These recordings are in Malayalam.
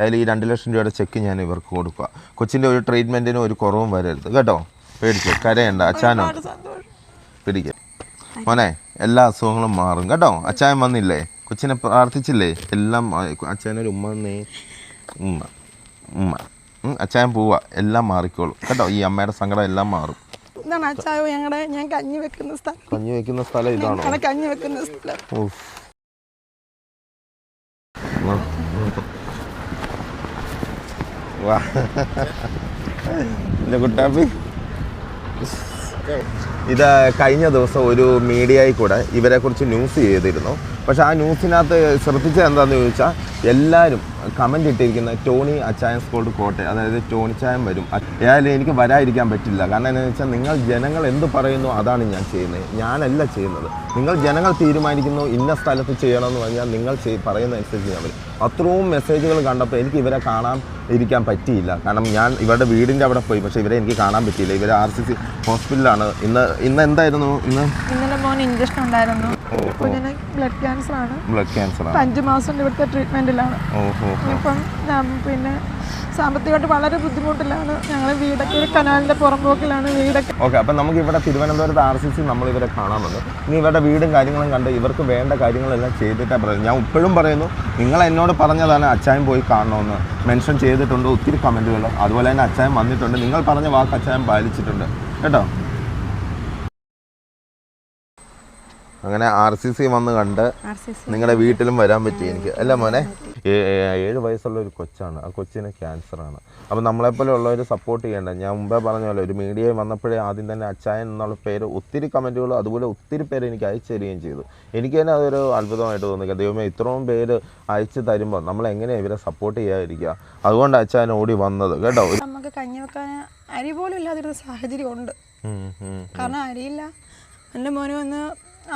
അതിൽ ഈ രണ്ട് ലക്ഷം രൂപയുടെ ചെക്ക് ഞാൻ ഇവർക്ക് കൊടുക്കുക. കൊച്ചിന്റെ ഒരു ട്രീറ്റ്മെന്റിനും ഒരു കുറവും വരരുത്. കേട്ടോ? പേടിച്ചു കരയണ്ട. അച്ഛനോ പിടിക്ക. മോനെ എല്ലാ അസുഖങ്ങളും മാറും. കേട്ടോ? അച്ഛായൻ വന്നില്ലേ? കൊച്ചിനെ പ്രാർത്ഥിച്ചില്ലേ? എല്ലാം അച്ഛനൊരു ഉമ്മ നീ ഉമ്മ ഉമ്മ. അച്ഛായൻ പോവാ. എല്ലാം മാറിക്കോളും. കേട്ടോ? ഈ അമ്മയുടെ സങ്കടം എല്ലാം മാറും. ഇതാണ് അച്ചായോ ഞങ്ങളുടെ ഞാൻ കഞ്ഞി വെക്കുന്ന സ്ഥലം. കഞ്ഞി വെക്കുന്ന സ്ഥലം ഇതാണോ? കഞ്ഞി വെക്കുന്ന സ്ഥലം. വാ ഇല്ല കുട്ടാപ്പി. ഇത് കഴിഞ്ഞ ദിവസം ഒരു മീഡിയയിൽ കൂടെ ഇവരെക്കുറിച്ച് ന്യൂസ് ചെയ്തിരുന്നു. പക്ഷെ ആ ന്യൂസിനകത്ത് ശ്രദ്ധിച്ചത് എന്താണെന്ന് ചോദിച്ചാൽ എല്ലാവരും കമന്റ് ഇട്ടിരിക്കുന്ന ടോണി അച്ചായൻ സ്കോൾഡ് കോട്ടയം അതായത് ടോണി ചായം വരും. ഏതായാലും എനിക്ക് വരാതിരിക്കാൻ പറ്റില്ല. കാരണം എന്താണെന്ന് വെച്ചാൽ നിങ്ങൾ ജനങ്ങൾ എന്ത് പറയുന്നു അതാണ് ഞാൻ ചെയ്യുന്നത്. ഞാനല്ല ചെയ്യുന്നത്. നിങ്ങൾ ജനങ്ങൾ തീരുമാനിക്കുന്നു ഇന്ന സ്ഥലത്ത് ചെയ്യണമെന്ന് പറഞ്ഞാൽ നിങ്ങൾ ചെയ്- പറയുന്ന അനുസരിച്ച് ഞാൻ വരും. അത്രയും മെസ്സേജുകൾ കണ്ടപ്പോൾ എനിക്ക് ഇവരെ കാണാൻ ഇരിക്കാൻ പറ്റിയില്ല. കാരണം ഞാൻ ഇവരുടെ വീടിന്റെ അവിടെ പോയി പക്ഷേ ഇവരെ എനിക്ക് കാണാൻ പറ്റിയില്ല. ഇവർ ആർ സി സി ഹോസ്പിറ്റലാണ് ഇന്ന് ഇന്ന് എന്തായിരുന്നു? ഇന്ന് ഇന്നലെ മോൻ ഇഞ്ചക്ഷൻ ഉണ്ടായിരുന്നു. കുഞ്ഞിന് ബ്ലഡ് ക്യാൻസർ ആണ്. ബ്ലഡ് ക്യാൻസർ അഞ്ച് മാസം ഇവിടുത്തെ ട്രീറ്റ്മെന്റിലാണ് ഇപ്പം പിന്നെ സാമ്പത്തികമായിട്ട് വളരെ ബുദ്ധിമുട്ടിലാണ്. ഞങ്ങൾ വീടൊക്കെ ഒരു കനാലിന്റെ പുറമ്പോക്കിലാണ് വീടൊക്കെ. ഓക്കെ അപ്പം നമുക്ക് ഇവിടെ തിരുവനന്തപുരത്ത് ആർ സി സി നമ്മൾ ഇവരെ കാണാൻ വന്നു ഇനി ഇവരുടെ വീടും കാര്യങ്ങളും കണ്ട് ഇവർക്ക് വേണ്ട കാര്യങ്ങളെല്ലാം ചെയ്തിട്ടാണ് പറയുന്നത്. ഞാൻ ഇപ്പോഴും പറയുന്നു നിങ്ങൾ എന്നോട് പറഞ്ഞതാണ് അച്ചായൻ പോയി കാണണമെന്ന് മെൻഷൻ ചെയ്തിട്ടുണ്ട് ഒത്തിരി കമന്റുകൾ. അതുപോലെ തന്നെ അച്ചായൻ വന്നിട്ടുണ്ട്. നിങ്ങൾ പറഞ്ഞ വാക്ക് അച്ചായൻ പാലിച്ചിട്ടുണ്ട്. കേട്ടോ? അങ്ങനെ ആർ സി സി വന്ന് കണ്ട് നിങ്ങളുടെ വീട്ടിലും വരാൻ പറ്റി എനിക്ക്. അല്ല മോനെ ഏഴ് വയസ്സുള്ള ഒരു കൊച്ചാണ്. ആ കൊച്ചിന് ക്യാൻസറാണ്. അപ്പം നമ്മളെപ്പോലെ ഉള്ളവർ സപ്പോർട്ട് ചെയ്യേണ്ട. ഞാൻ മുമ്പേ പറഞ്ഞ പോലെ ഒരു മീഡിയയിൽ വന്നപ്പോഴേ ആദ്യം തന്നെ അച്ചായൻ എന്നുള്ള പേര് ഒത്തിരി കമന്റുകൾ അതുപോലെ ഒത്തിരി പേര് എനിക്ക് അയച്ചു തരികയും ചെയ്തു. എനിക്ക് തന്നെ അതൊരു അത്ഭുതമായിട്ട് തോന്നി ദൈവമേ ഇത്രയും പേര് അയച്ചു തരുമ്പോൾ നമ്മൾ എങ്ങനെയാണ് ഇവരെ സപ്പോർട്ട് ചെയ്യാതിരിക്കുക? അതുകൊണ്ട് അച്ചായൻ ഓടി വന്നത്. കേട്ടോ? നമുക്ക് കഞ്ഞി വെക്കാൻ അരി പോലും ഇല്ലാതിരുന്ന സാഹചര്യം ഉണ്ട്. കാരണം അരിയില്ല. എന്റെ മോനെ വന്ന്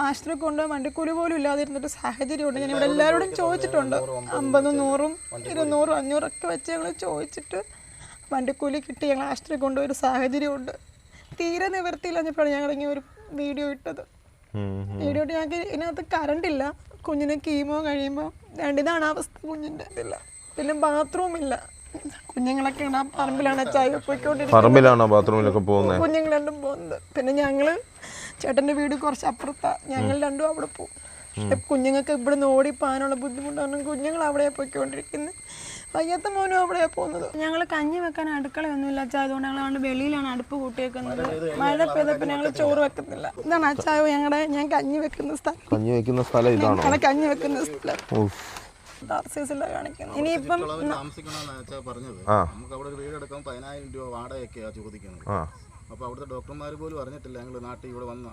ആശുപത്രി കൊണ്ട് വണ്ടിക്കൂലി പോലും ഇല്ലാതിരുന്നൊരു സാഹചര്യമുണ്ട്. ഞാൻ ഇവിടെ എല്ലാവരോടും ചോദിച്ചിട്ടുണ്ട്. അമ്പതും നൂറും ഇരുന്നൂറും അഞ്ഞൂറൊക്കെ വെച്ച് ഞങ്ങൾ ചോദിച്ചിട്ട് വണ്ടിക്കൂലി കിട്ടി. ഞങ്ങൾ ആശുപത്രി കൊണ്ട് ഒരു സാഹചര്യമുണ്ട്. തീരെ നിവൃത്തിയില്ലപ്പോഴാണ് ഞങ്ങൾ ഇങ്ങനെ ഒരു വീഡിയോ ഇട്ടത്. വീഡിയോ ഇട്ട് ഞങ്ങൾക്ക് ഇതിനകത്ത് കറണ്ടില്ല കുഞ്ഞിന് കീമോ കഴിയുമ്പോൾ രണ്ടിതാണ് അവസ്ഥ കുഞ്ഞിന്റെ ഇതില്ല പിന്നെ ബാത്റൂം ഇല്ല. കുഞ്ഞുങ്ങളൊക്കെ ആ പറമ്പിലാണ് ചായ പോയിക്കൊണ്ടിരിക്കുന്നത്. പറമ്പിലാണോ ബാത്റൂമിലൊക്കെ പോകുന്നത് കുഞ്ഞുങ്ങൾ രണ്ടും പോകുന്നത്. പിന്നെ ഞങ്ങൾ ചേട്ടന്റെ വീട് കുറച്ച് അപ്പുറത്താ. ഞങ്ങൾ രണ്ടും അവിടെ പോകും പക്ഷെ കുഞ്ഞുങ്ങൾക്ക് ഇവിടുന്ന് ഓടിപ്പോകാനുള്ള ബുദ്ധിമുട്ടാണ്. കുഞ്ഞുങ്ങൾ അവിടെ പോയിക്കൊണ്ടിരിക്കുന്നത് വയ്യാത്ത മോനും അവിടെയാ പോകുന്നത്. ഞങ്ങൾ കഞ്ഞി വെക്കാൻ അടുക്കളയൊന്നും ഇല്ല അച്ഛാ. അതുകൊണ്ട് ഞങ്ങൾ അതുകൊണ്ട് വെളിയിലാണ് അടുപ്പ് കൂട്ടിയേക്കുന്നത്. മഴ പെയ്തപ്പോൾ ഞങ്ങൾ ചോറ് വെക്കുന്നില്ല ഇതാണ് അച്ചാ ഞങ്ങളുടെ ഞാൻ കഞ്ഞി വെക്കുന്ന സ്ഥലം. കഞ്ഞി വെക്കുന്ന സ്ഥലം ഇതാണ്? കഞ്ഞി വെക്കുന്ന സ്ഥലം. ഇനിയിപ്പം താമസിക്കണമെന്ന് പറഞ്ഞത്. നമുക്ക് അവിടെ ഒരു വീട് എടുക്കാൻ പതിനായിരം രൂപ വാടകയൊക്കെയാണ് ചോദിക്കുന്നത്. ആ. അപ്പോൾ അവിടുത്തെ ഡോക്ടർമാര് പോലും അറിഞ്ഞിട്ടില്ല ഞങ്ങൾ നാട്ടിൽ ഇവിടെ വന്ന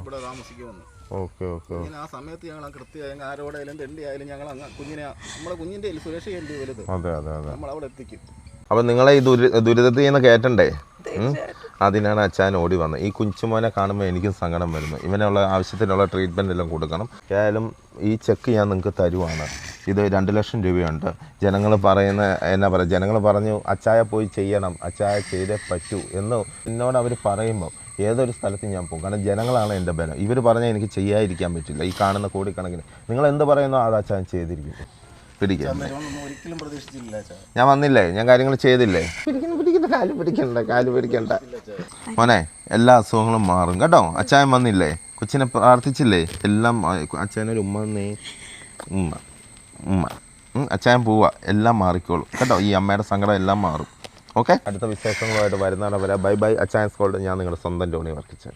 ഇവിടെ താമസിക്കുമെന്ന്. Okay okay. ഇങ്ങനെ ആ സമയത്ത് ഞങ്ങൾ കൃത്യമായി ആരോടായാലും തെണ്ടി ആയാലും ഞങ്ങൾ അങ്ങ് കുഞ്ഞിനെ നമ്മുടെ കുഞ്ഞിന്റെ സുരക്ഷ വലുത്? അതെ അതെ അതെ. നമ്മൾ അവിടെ എത്തിക്കും. അപ്പം നിങ്ങളെ ഈ ദുരി ദുരിതത്തിൽ നിന്ന് കയറ്റണ്ടേ? അതിനാണ് അച്ഛൻ ഓടി വന്നത് ഈ കുഞ്ചുമോനെ കാണുമ്പോൾ എനിക്കും സങ്കടം വരുന്നു. ഇവനുള്ള ആവശ്യത്തിനുള്ള ട്രീറ്റ്മെന്റ് എല്ലാം കൊടുക്കണം. ഏതായാലും ഈ ചെക്ക് ഞാൻ നിങ്ങൾക്ക് തരുവാണ്. ഇത് രണ്ട് ലക്ഷം രൂപയുണ്ട്. ജനങ്ങൾ പറയുന്ന എന്നാ പറയുക ജനങ്ങൾ പറഞ്ഞു അച്ചായ പോയി ചെയ്യണം അച്ചായ ചെയ്തേ പറ്റൂ എന്ന് എന്നോട് അവർ പറയുമ്പോൾ ഏതൊരു സ്ഥലത്ത് ഞാൻ പോകും. കാരണം ജനങ്ങളാണ് എന്റെ ബലം. ഇവർ പറഞ്ഞാൽ എനിക്ക് ചെയ്യാതിരിക്കാൻ പറ്റില്ല. ഈ കാണുന്ന കോടിക്കണക്കിന്. നിങ്ങൾ എന്ത് പറയുന്നോ അത് അച്ചാൻ ചെയ്തിരിക്കും. പിടിക്കാം ഞാൻ വന്നില്ലേ? ഞാൻ കാര്യങ്ങൾ ചെയ്തില്ലേ? കാൽ പിടിക്കണ്ട കാൽ പിടിക്കണ്ട. മോനെ എല്ലാ അസുഖങ്ങളും മാറും. കേട്ടോ? അച്ചായൻ വന്നില്ലേ? കൊച്ചിനെ പ്രാർത്ഥിച്ചില്ലേ? എല്ലാം അച്ചായനൊരു ഉമ്മ നീ ഉമ്മ. ഉമ്മ അച്ഛൻ അച്ചായൻ പോവാ. എല്ലാം മാറിക്കോളും. കേട്ടോ ഈ അമ്മയുടെ സങ്കടം എല്ലാം മാറും. ഓക്കെ അടുത്ത വിശേഷങ്ങളുമായിട്ട് വരുന്നവരെ ബൈ ബൈ. അച്ചായൻ സ്കോൾഡ് ഞാൻ നിങ്ങളുടെ സ്വന്തം ടോണി വർക്കിച്ചൻ